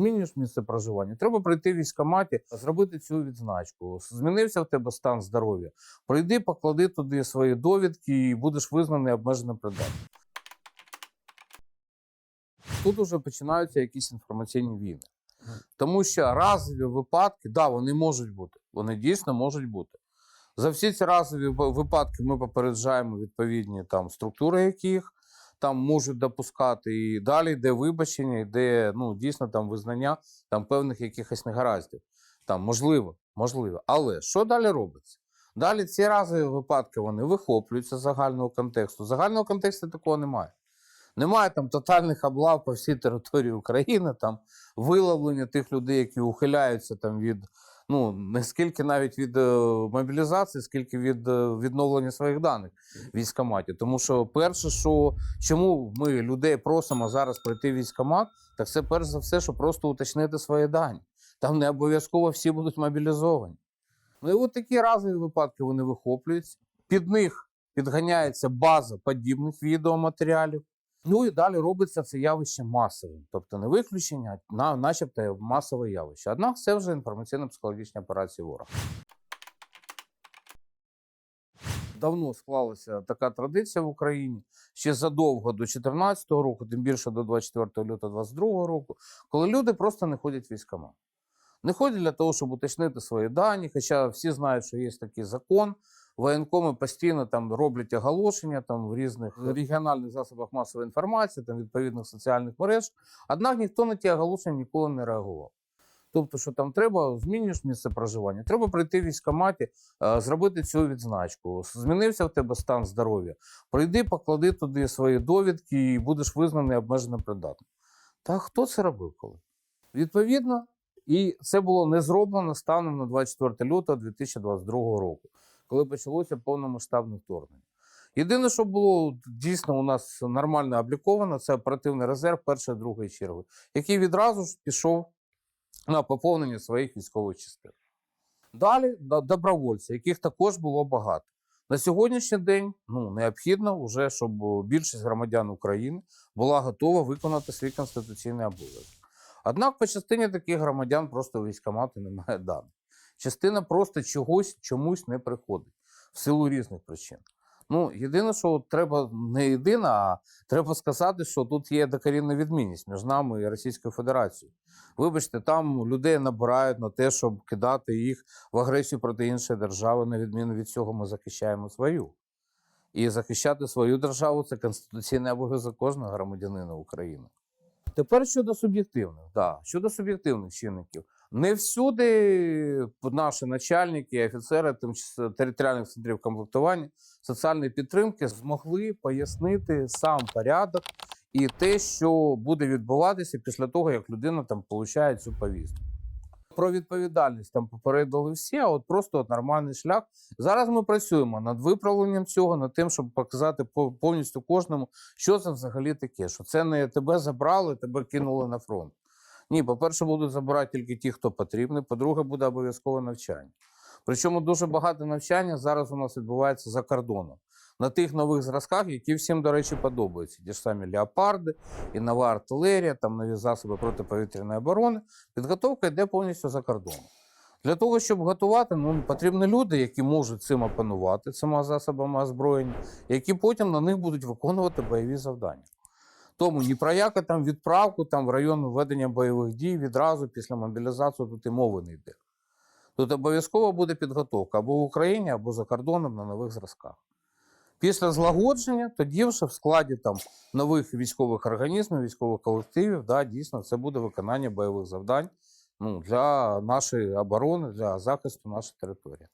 змінюєш місце проживання. Треба прийти в військкоматі, зробити цю відзначку. Змінився в тебе стан здоров'я. Прийди, поклади туди свої довідки і будеш визнаний обмеженим придатним. Тут уже починаються якісь інформаційні війни. Тому що разові випадки, да, вони можуть бути. Вони дійсно можуть бути. За всі ці разові випадки ми попереджаємо відповідні там структури, яких там можуть допускати, і далі йде вибачення, йде ну, дійсно там визнання там певних якихось негараздів. Там можливо, можливо. Але що далі робиться? Далі ці разові випадки вони вихоплюються з загального контексту. Загального контексту такого немає. Немає там тотальних облав по всій території України, там виловлення тих людей, які ухиляються там від ну не скільки навіть від е, мобілізації, скільки від е, відновлення своїх даних військкоматі. Тому що перше, що чому ми людей просимо зараз прийти в військкомат, так це перш за все, щоб просто уточнити свої дані. Там не обов'язково всі будуть мобілізовані. Ну і от такі разові випадки вони вихоплюються. Під них підганяється база подібних відеоматеріалів. Ну і далі робиться це явище масовим, тобто не виключення, а начебто масове явище. Однак це вже інформаційно-психологічні операції ворога. Давно склалася така традиція в Україні ще задовго до 2014 року, тим більше до 24 лютого 2022 року, коли люди просто не ходять в військкомат. Не ходять для того, щоб уточнити свої дані, хоча всі знають, що є такий закон. Воєнкоми постійно там роблять оголошення там в різних регіональних засобах масової інформації, там відповідних соціальних мереж. Однак ніхто на ті оголошення ніколи не реагував. Тобто, що там треба, змінюєш місце проживання, треба прийти в військкоматі, е, зробити цю відзначку. Змінився в тебе стан здоров'я. Прийди, поклади туди свої довідки і будеш визнаний обмеженим придатним. Та хто це робив коли? Відповідно, і це було не зроблено станом на 24 лютого 2022 року, коли почалося повномасштабне вторгнення. Єдине, що було дійсно у нас нормально обліковано, це оперативний резерв першої другої черги, який відразу ж пішов на поповнення своїх військових частин. Далі добровольці, яких також було багато. На сьогоднішній день ну, необхідно, вже, щоб більшість громадян України була готова виконати свій конституційний обов'язок. Однак по частині таких громадян просто військкомату немає даних. Частина просто чогось чомусь не приходить в силу різних причин. Ну, єдине, що треба не єдине, а треба сказати, що тут є докорінна відмінність між нами і Російською Федерацією. Вибачте, там людей набирають на те, щоб кидати їх в агресію проти іншої держави. На відміну від цього, ми захищаємо свою. І захищати свою державу це конституційний обов'язок кожного громадянина України. Тепер щодо суб'єктивних, да, щодо суб'єктивних чинників. Не всюди наші начальники і офіцери територіальних центрів комплектування соціальної підтримки змогли пояснити сам порядок і те, що буде відбуватися після того, як людина там отримує цю повістку. Про відповідальність там попередили всі, а от просто от нормальний шлях. Зараз ми працюємо над виправленням цього, над тим, щоб показати по- повністю кожному, що це взагалі таке. Що це не тебе забрали, тебе кинули на фронт. Ні, по-перше, будуть забирати тільки ті, хто потрібний. По-друге, буде обов'язкове навчання. Причому дуже багато навчання зараз у нас відбувається за кордоном. На тих нових зразках, які всім, до речі, подобаються. Ті ж самі леопарди, і нова артилерія, там нові засоби протиповітряної оборони. Підготовка йде повністю за кордоном. Для того, щоб готувати, ну, потрібні люди, які можуть цим опанувати, цими засобами озброєння, які потім на них будуть виконувати бойові завдання. Тому ні про яку там відправку там, в район ведення бойових дій відразу після мобілізації тут і мови не йде. Тут обов'язково буде підготовка або в Україні, або за кордоном на нових зразках. Після злагодження, тоді вже в складі там, нових військових організмів, військових колективів, да, дійсно, це буде виконання бойових завдань ну, для нашої оборони, для захисту нашої території.